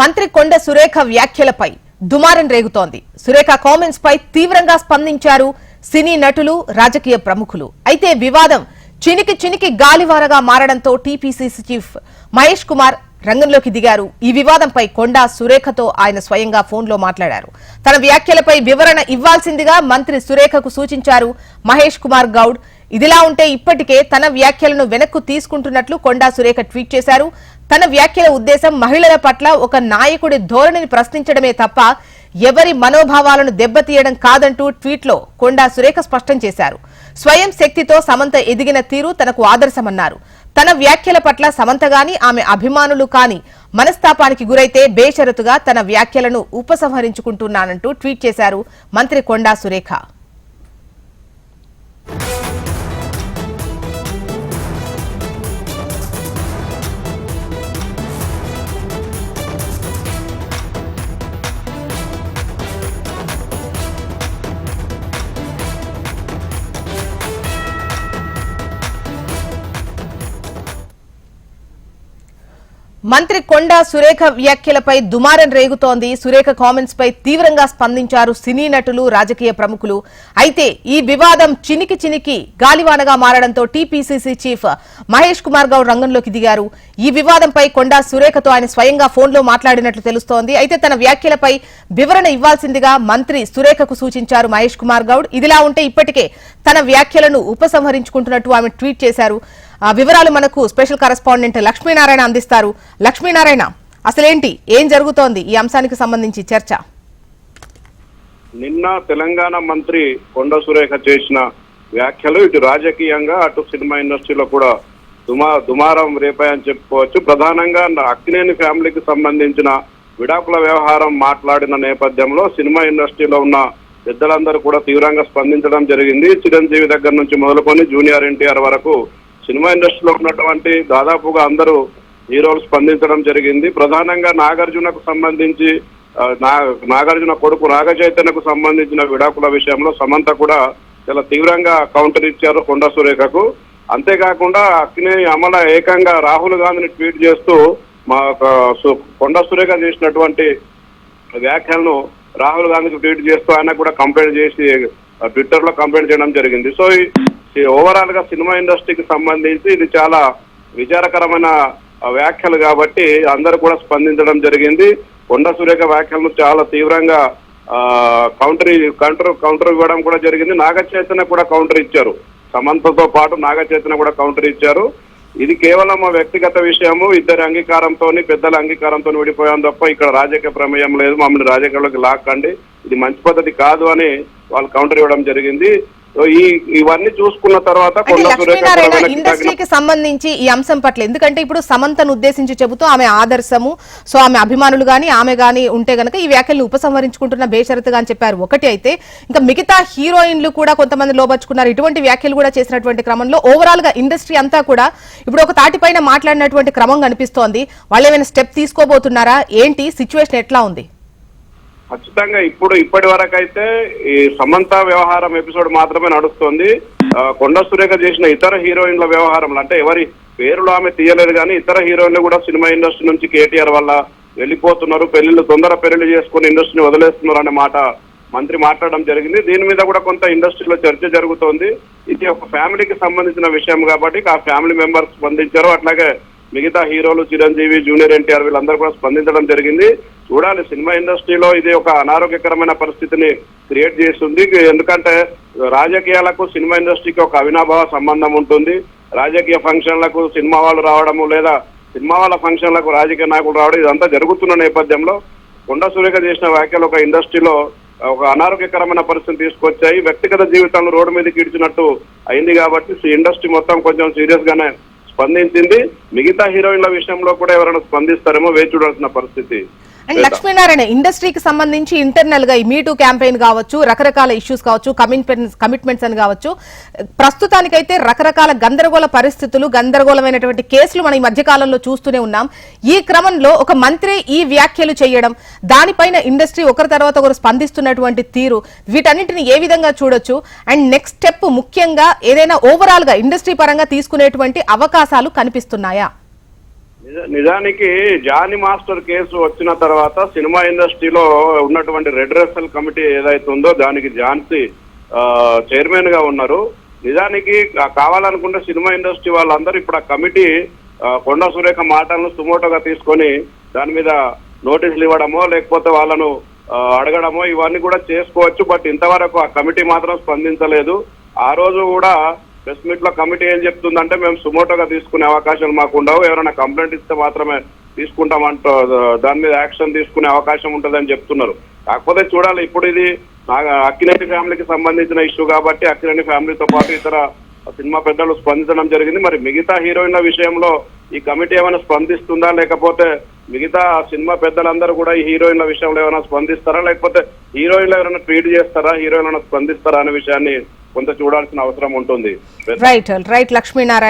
మంత్రి కొండ సురేఖ వ్యాఖ్యలపై దుమారం రేగుతోంది. సురేఖ కామెంట్స్ పై తీవ్రంగా స్పందించారు సినీ నటులు రాజకీయ ప్రముఖులు. అయితే వివాదం చినికి చినికి గాలివారగా మారడంతో టీపీసీసీ చీఫ్ మహేష్ కుమార్ రంగంలోకి దిగారు. ఈ వివాదంపై కొండా సురేఖతో ఆయన స్వయంగా ఫోన్లో మాట్లాడారు. తన వ్యాఖ్యలపై వివరణ ఇవ్వాల్సిందిగా మంత్రి సురేఖకు సూచించారు మహేష్ కుమార్ గౌడ్. ఇదిలా ఉంటే ఇప్పటికే తన వ్యాఖ్యలను వెనక్కు తీసుకుంటున్నట్లు కొండా సురేఖ ట్వీట్ చేశారు. తన వ్యాఖ్యల ఉద్దేశం మహిళల పట్ల ఒక నాయకుడి ధోరణిని ప్రశ్నించడమే తప్ప ఎవరి మనోభావాలను దెబ్బతీయడం కాదంటూ ట్వీట్లో కొండా సురేఖ స్పష్టం చేశారు. స్వయం శక్తితో సమంత ఎదిగిన తీరు తనకు ఆదర్శమన్నారు. తన వ్యాఖ్యల పట్ల సమంత గాని ఆమె అభిమానులు కాని మనస్తాపానికి గురైతే బేషరతుగా తన వ్యాఖ్యలను ఉపసంహరించుకుంటున్నానంటూ ట్వీట్ చేశారు మంత్రి కొండా సురేఖ. మంత్రి కొండా సురేఖ వ్యాఖ్యలపై దుమారం రేగుతోంది. సురేఖ కామెంట్స్ పై తీవ్రంగా స్పందించారు సినీ నటులు రాజకీయ ప్రముఖులు. అయితే ఈ వివాదం చినికి చినికి గాలివానగా మారడంతో టీపీసీసీ చీఫ్ మహేష్ కుమార్ గౌడ్ రంగంలోకి దిగారు. ఈ వివాదంపై కొండా సురేఖతో ఆయన స్వయంగా ఫోన్లో మాట్లాడినట్లు తెలుస్తోంది. అయితే తన వ్యాఖ్యలపై వివరణ ఇవ్వాల్సిందిగా మంత్రి సురేఖకు సూచించారు మహేష్ కుమార్ గౌడ్. ఇదిలా ఉంటే ఇప్పటికే తన వ్యాఖ్యలను ఉపసంహరించుకుంటున్నట్టు ఆమె ట్వీట్ చేశారు. వివరాలు మనకు స్పెషల్ కరెస్పాండెంట్ లక్ష్మీనారాయణ అందిస్తారు. లక్ష్మీనారాయణ అసలేంటి? ఏం జరుగుతోంది? ఈ అంశానికి సంబంధించి చర్చ. నిన్న తెలంగాణ మంత్రి కొండ సురేఖ చేసిన వ్యాఖ్యలు ఇటు రాజకీయంగా అటు సినిమా ఇండస్ట్రీలో కూడా దుమా దుమారం రేపాయని చెప్పుకోవచ్చు. ప్రధానంగా అక్కినేని ఫ్యామిలీకి సంబంధించిన విడాకుల వ్యవహారం మాట్లాడిన నేపథ్యంలో సినిమా ఇండస్ట్రీలో ఉన్న పెద్దలందరూ కూడా తీవ్రంగా స్పందించడం జరిగింది. చిరంజీవి దగ్గర నుంచి మొదలుకొని జూనియర్ ఎన్టీఆర్ వరకు సినిమా ఇండస్ట్రీలో ఉన్నటువంటి దాదాపుగా అందరూ హీరోలు స్పందించడం జరిగింది. ప్రధానంగా నాగార్జునకు సంబంధించి నా- నాగార్జున కొడుకు నాగ చైతన్యకు సంబంధించిన విడాకుల విషయంలో సమంత కూడా చాలా తీవ్రంగా కౌంటర్ ఇచ్చారు కొండ సురేఖకు. అంతేకాకుండా అక్కినేని అమల ఏకంగా రాహుల్ గాంధీని ట్వీట్ చేస్తూ మా సు- కొండ సురేఖ చేసినటువంటి వ్యాఖ్యలను రాహుల్ గాంధీకి ట్వీట్ చేస్తూ ఆయన కూడా కంప్లైంట్ చేసి ట్విట్టర్లో కంప్లైంట్ చేయడం జరిగింది. సో ఓవరాల్గా సినిమా ఇండస్ట్రీకి సంబంధించి ఇది చాలా విచారకరమైన వ్యాఖ్యలు కాబట్టి అందరూ కూడా స్పందించడం జరిగింది. కొండ సురేఖ వ్యాఖ్యలను చాలా తీవ్రంగా కౌంటర్ కౌంటర్ కౌంటర్ ఇవ్వడం కూడా జరిగింది. నాగ చైతన్య కూడా కౌంటర్ ఇచ్చారు. సమంతతో పాటు నాగ చైతన్య కూడా కౌంటర్ ఇచ్చారు. ఇది కేవలం మా వ్యక్తిగత విషయము ఇద్దరి అంగీకారంతో పెద్దల అంగీకారంతో విడిపోయాం తప్ప ఇక్కడ రాజకీయ ప్రమేయం లేదు. మమ్మల్ని రాజకీయాల్లోకి లాక్కండి. ఇది మంచి పద్ధతి కాదు అని వాళ్ళు కౌంటర్ ఇవ్వడం జరిగింది. ఈ ఇవన్నీ చూసుకున్న తర్వాత ఇండస్ట్రీకి సంబంధించి ఈ అంశం పట్ల ఎందుకంటే ఇప్పుడు సమంతను ఉద్దేశించి చెబుతూ ఆమె ఆదర్శము సో ఆమె అభిమానులు గాని ఆమె గాని ఉంటే గనక ఈ వ్యాఖ్యలను ఉపసంహరించుకుంటున్న బేషరతుగా అని చెప్పారు. ఒకటి అయితే ఇంకా మిగతా హీరోయిన్లు కూడా కొంతమంది లోబర్చుకున్నారు ఇటువంటి వ్యాఖ్యలు కూడా చేసినటువంటి క్రమంలో ఓవరాల్గా ఇండస్ట్రీ అంతా కూడా ఇప్పుడు ఒక తాటిపైన మాట్లాడినటువంటి క్రమం కనిపిస్తోంది. వాళ్ళు ఏమైనా స్టెప్ తీసుకోబోతున్నారా? ఏంటి? సిచ్యువేషన్ ఎట్లా ఉంది? ఖచ్చితంగా ఇప్పుడు ఇప్పటి వరకు అయితే ఈ సమంత వ్యవహారం ఎపిసోడ్ మాత్రమే నడుస్తుంది. ఆ, కొండ సురేఖ చేసిన ఇతర హీరోయిన్ల వ్యవహారంలో అంటే ఎవరి పేరులో ఆమె తీయలేదు కానీ ఇతర హీరోయిన్లు కూడా సినిమా ఇండస్ట్రీ నుంచి కేటీఆర్ వల్ల వెళ్ళిపోతున్నారు. పెళ్ళిళ్ళు తొందర పెళ్ళిళ్ళు చేసుకుని ఇండస్ట్రీని వదిలేస్తున్నారు అనే మాట మంత్రి మాట్లాడడం జరిగింది. దీని మీద కూడా కొంత ఇండస్ట్రీలో చర్చ జరుగుతోంది. ఇది ఒక ఫ్యామిలీకి సంబంధించిన విషయం కాబట్టి ఆ ఫ్యామిలీ మెంబర్స్ స్పందించారు. అట్లాగే మిగతా హీరోలు చిరంజీవి జూనియర్ ఎన్టీఆర్ వీళ్ళందరూ కూడా స్పందించడం జరిగింది. చూడాలి. సినిమా ఇండస్ట్రీలో ఇది ఒక అనారోగ్యకరమైన పరిస్థితిని క్రియేట్ చేస్తుంది. ఎందుకంటే రాజకీయాలకు సినిమా ఇండస్ట్రీకి ఒక అవినాభావ సంబంధం ఉంటుంది. రాజకీయ ఫంక్షన్లకు సినిమా వాళ్ళు రావడము లేదా సినిమా వాళ్ళ ఫంక్షన్లకు రాజకీయ నాయకులు రావడం ఇదంతా జరుగుతున్న నేపథ్యంలో కొండ సురేఖ చేసిన వ్యాఖ్యలు ఒక ఇండస్ట్రీలో ఒక అనారోగ్యకరమైన పరిస్థితి తీసుకొచ్చాయి. వ్యక్తిగత జీవితాలను రోడ్డు మీదకి ఇడిచినట్టు అయింది కాబట్టి ఇండస్ట్రీ మొత్తం కొంచెం సీరియస్ గానే స్పందించింది. మిగతా హీరోయిన్ల విషయంలో కూడా ఎవరైనా స్పందిస్తారేమో వేచి చూడాల్సిన పరిస్థితి. అండ్ లక్ష్మీనారాయణ ఇండస్ట్రీకి సంబంధించి ఇంటర్నల్గా ఈ మీటూ క్యాంపెయిన్ కావచ్చు రకరకాల ఇష్యూస్ కావచ్చు కమిట్మెంట్స్ కమిట్మెంట్స్ అని కావచ్చు. ప్రస్తుతానికైతే రకరకాల గందరగోళ పరిస్థితులు గందరగోళమైనటువంటి కేసులు మనం ఈ మధ్య కాలంలో చూస్తూనే ఉన్నాం. ఈ క్రమంలో ఒక మంత్రి ఈ వ్యాఖ్యలు చేయడం దానిపైన ఇండస్ట్రీ ఒకరి తర్వాత ఒకరు స్పందిస్తున్నటువంటి తీరు వీటన్నిటిని ఏ విధంగా చూడొచ్చు? అండ్ నెక్స్ట్ స్టెప్ ముఖ్యంగా ఏదైనా ఓవరాల్గా ఇండస్ట్రీ పరంగా తీసుకునేటువంటి అవకాశాలు కనిపిస్తున్నాయా? నిజానికి జానీ మాస్టర్ కేసు వచ్చిన తర్వాత సినిమా ఇండస్ట్రీలో ఉన్నటువంటి రెడ్ రెసల్ కమిటీ ఏదైతే ఉందో దానికి ఝాన్సీ చైర్మన్గా ఉన్నారు. నిజానికి కావాలనుకుంటే సినిమా ఇండస్ట్రీ వాళ్ళందరూ ఇప్పుడు ఆ కమిటీ కొండ సురేఖ మాటలను సుమోటోగా తీసుకొని దాని మీద నోటీసులు ఇవ్వడమో లేకపోతే వాళ్ళను అడగడమో ఇవన్నీ కూడా చేసుకోవచ్చు. బట్ ఇంతవరకు ఆ కమిటీ మాత్రం స్పందించలేదు. ఆ రోజు కూడా ప్రెస్ మీట్లో కమిటీ ఏం చెప్తుందంటే మేము సుమోటోగా తీసుకునే అవకాశాలు మాకు ఉండవు. ఎవరైనా కంప్లైంట్ ఇస్తే మాత్రమే తీసుకుంటామంట దాని మీద యాక్షన్ తీసుకునే అవకాశం ఉంటుందని చెప్తున్నారు. కాకపోతే చూడాలి ఇప్పుడు ఇది అక్కినేని ఫ్యామిలీకి సంబంధించిన ఇష్యూ కాబట్టి అక్కినేని ఫ్యామిలీతో పాటు ఇతర సినిమా పెద్దలు స్పందించడం జరిగింది. మరి మిగతా హీరోయిన్ల విషయంలో ఈ కమిటీ ఏమైనా స్పందిస్తుందా? లేకపోతే మిగతా సినిమా పెద్దలందరూ కూడా ఈ హీరోయిన్ల విషయంలో ఏమైనా స్పందిస్తారా? లేకపోతే హీరోయిన్లు ఎవరైనా ట్వీట్ చేస్తారా? హీరోయిన్లను స్పందిస్తారా? అనే విషయాన్ని కొంత చూడాల్సిన అవసరం ఉంటుంది. Right right Lakshminarayana